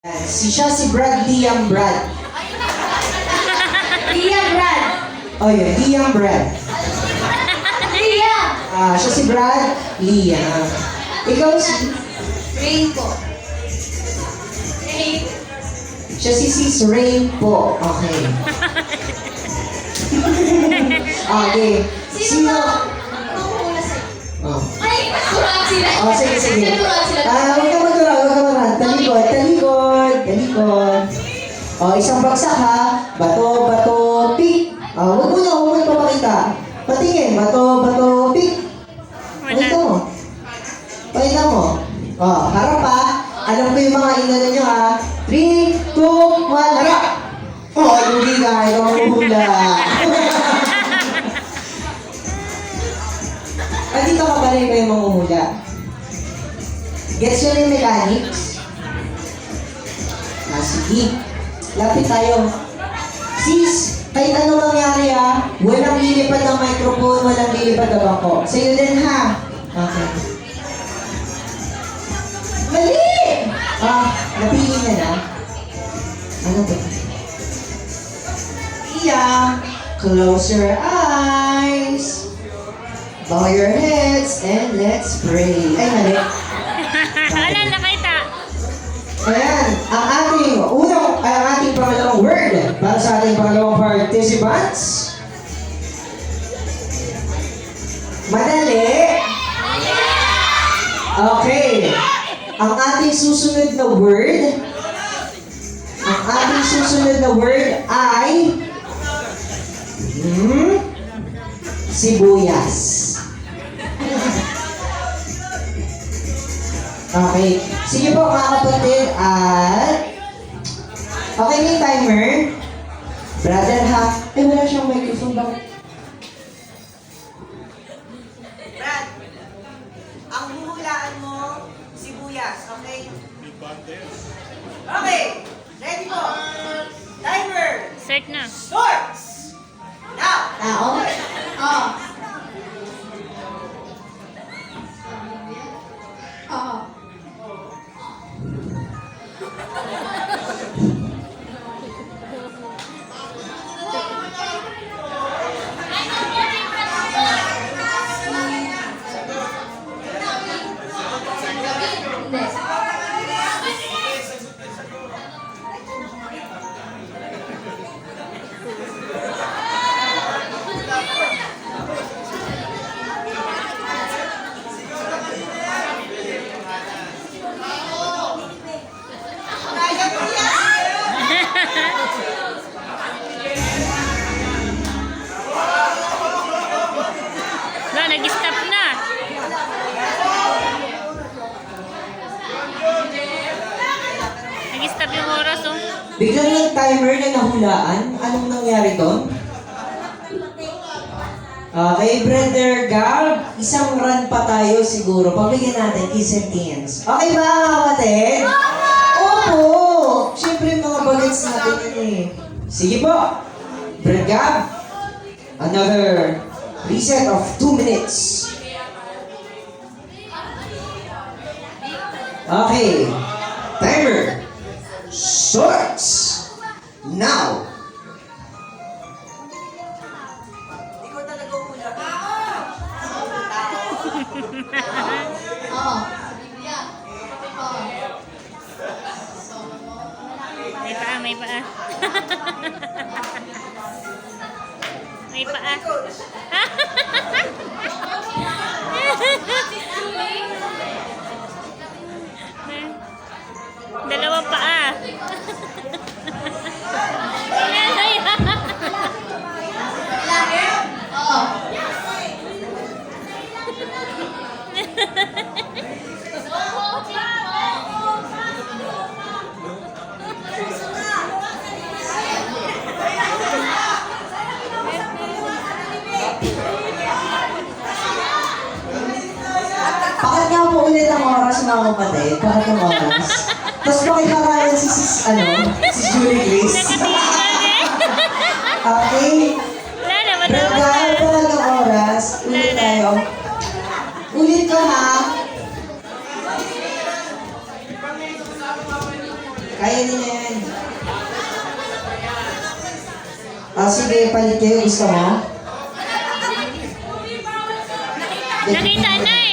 Si siya si Brad Liam Brad. Lia Brad. Oh yun, Liam Brad. Lia. Ah, siya si Brad Liam. Ikaw si... Rain po. Rain. Siya si Sis Rain po. Okay. okay. Sino sa'yo? Oh. Ay, natural sila. Oh, sige, sige. Natural sila. Ah, huwag ka matura, huwag ka matura. Talikod, talikod, talikod. Oh, isang bagsak ha. Bato, bato, pick. Oh, huwag mo na, huwag mo ipapakita. Patingin, bato, bato, pick. Pakita mo. Pakita mo. Oh, harap ha. Alam ko yung mga inano nyo ha. 3, 2, 1, harap! Oh, hindi ka, ikaw ang hula. Ah, dito ka ba rin kayo manguhula? Gets nyo na yung mechanics? Sige. Lapit tayo. Sis, kahit ano mangyari ah, walang lilipad ng microphone, walang lilipad ng bangko. Sa'yo din ha. Okay. Mali! Ah, napili na na. Ano to? Iya, close your eyes. Bow your heads and let's pray. Ay, mali. Wala nakita. Ayan, ang ating unang, ay, ang ating pangalawang word para sa ating pangalawang participants. Madali. Okay. Ang ating susunod na word, ang ating susunod na word ay hmm, sibuyas. Okay. Sige po mga kapatid at Okay na timer. Brother ha. Eh wala siyang microphone ba? Brad, ang huhulaan mo, sibuyas, okay? Okay, ready po. Timer, Start na. starts! Now! Oo. Oo. Wala, nag-stop na. Nag-stop yung oras, oh. Biglang ng timer na nahulaan. Anong nangyari doon? Okay, Brother Gab, isang run pa tayo siguro. Pabigyan natin isang teams. Okay ba, kapatid? Opo! Siyempre, mga bagets natin yun eh. Sige po. Brother Gab, another reset of two minutes. Okay. Timer. Starts. Now. Ikaw talaga hula. Oo. Oo. May paa, may paa. Mga kapatid? Ang oras? Tapos bakit nakaya si sis, ano, si Julie Grace? Eh. okay. Pero na. dahil talaga oras, ulit tayo. Ulit ko ha. Kaya na yan. Ah, sige, palit kayo. Gusto mo? Nakita na eh.